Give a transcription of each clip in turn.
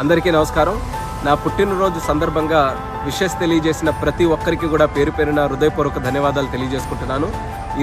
అందరికీ నమస్కారం. నా పుట్టినరోజు సందర్భంగా విషెస్ తెలియజేసిన ప్రతి ఒక్కరికి కూడా పేరు పేరున హృదయపూర్వక ధన్యవాదాలు తెలియజేసుకుంటున్నాను.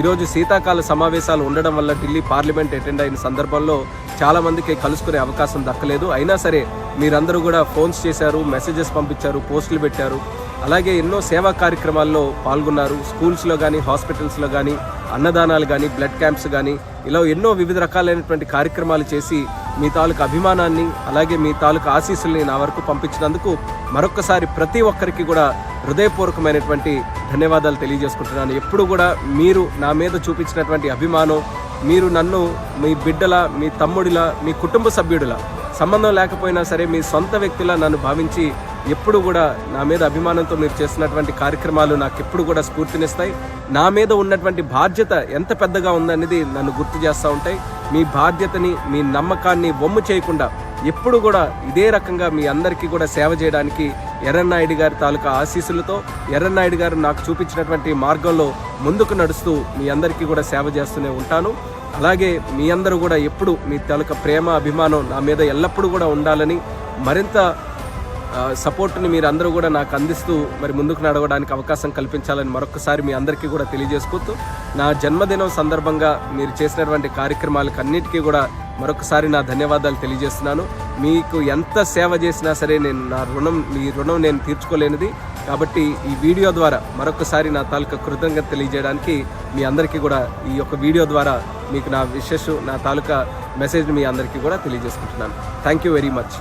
ఈరోజు శీతాకాల సమావేశాలు ఉండడం వల్ల ఢిల్లీ పార్లమెంట్ అటెండ్ అయిన సందర్భంలో చాలామందికి కలుసుకునే అవకాశం దక్కలేదు. అయినా సరే మీరందరూ కూడా ఫోన్స్ చేశారు మెసేజెస్ పంపించారు పోస్టులు పెట్టారు. అలాగే ఎన్నో సేవా కార్యక్రమాల్లో పాల్గొన్నారు. స్కూల్స్లో కానీ హాస్పిటల్స్లో కానీ అన్నదానాలు కానీ బ్లడ్ క్యాంప్స్ కానీ ఇలా ఎన్నో వివిధ రకాలైనటువంటి కార్యక్రమాలు చేసి మీ తాలూకు అభిమానాన్ని అలాగే మీ తాలూకు ఆశీస్సుల్ని నా వరకు పంపించినందుకు మరొకసారి ప్రతి ఒక్కరికి కూడా హృదయపూర్వకమైనటువంటి ధన్యవాదాలు తెలియజేసుకుంటున్నాను. ఎప్పుడు కూడా మీరు నా మీద చూపించినటువంటి అభిమానం మీరు నన్ను మీ బిడ్డల మీ తమ్ముడిలా మీ కుటుంబ సభ్యుడిలా సంబంధం లేకపోయినా సరే మీ సొంత వ్యక్తిలా నన్ను భావించి ఎప్పుడు కూడా నా మీద అభిమానంతో మీరు చేస్తున్నటువంటి కార్యక్రమాలు నాకు ఎప్పుడు కూడా స్ఫూర్తినిస్తాయి. నా మీద ఉన్నటువంటి బాధ్యత ఎంత పెద్దగా ఉందనేది నన్ను గుర్తు చేస్తూ ఉంటాయి. మీ బాధ్యతని మీ నమ్మకాన్ని వమ్ము చేయకుండా ఎప్పుడు కూడా ఇదే రకంగా మీ అందరికీ కూడా సేవ చేయడానికి ఎర్రన్నాయుడు గారి తాలూకా ఆశీస్సులతో ఎర్రన్నాయుడు గారు నాకు చూపించినటువంటి మార్గంలో ముందుకు నడుస్తూ మీ అందరికీ కూడా సేవ చేస్తూనే ఉంటాను. అలాగే మీ అందరూ కూడా ఎప్పుడు మీ తాలూకా ప్రేమ అభిమానం నా మీద ఎల్లప్పుడూ కూడా ఉండాలని మరింత సపోర్ట్ని మీరు అందరూ కూడా నాకు అందిస్తూ మరి ముందుకు నడవడానికి అవకాశం కల్పించాలని మరొకసారి మీ అందరికీ కూడా తెలియజేసుకుంటూ నా జన్మదినం సందర్భంగా మీరు చేసినటువంటి కార్యక్రమాలకు అన్నిటికీ కూడా మరొకసారి నా ధన్యవాదాలు తెలియజేస్తున్నాను. మీకు ఎంత సేవ చేసినా సరే నేను నా రుణం మీ రుణం నేను తీర్చుకోలేనిది. కాబట్టి ఈ వీడియో ద్వారా మరొకసారి నా తాలూకా కృతజ్ఞత తెలియజేయడానికి మీ అందరికీ కూడా ఈ యొక్క వీడియో ద్వారా మీకు నా విషెస్ నా తాలూకా మెసేజ్ మీ అందరికీ కూడా తెలియజేసుకుంటున్నాను. Thank you very much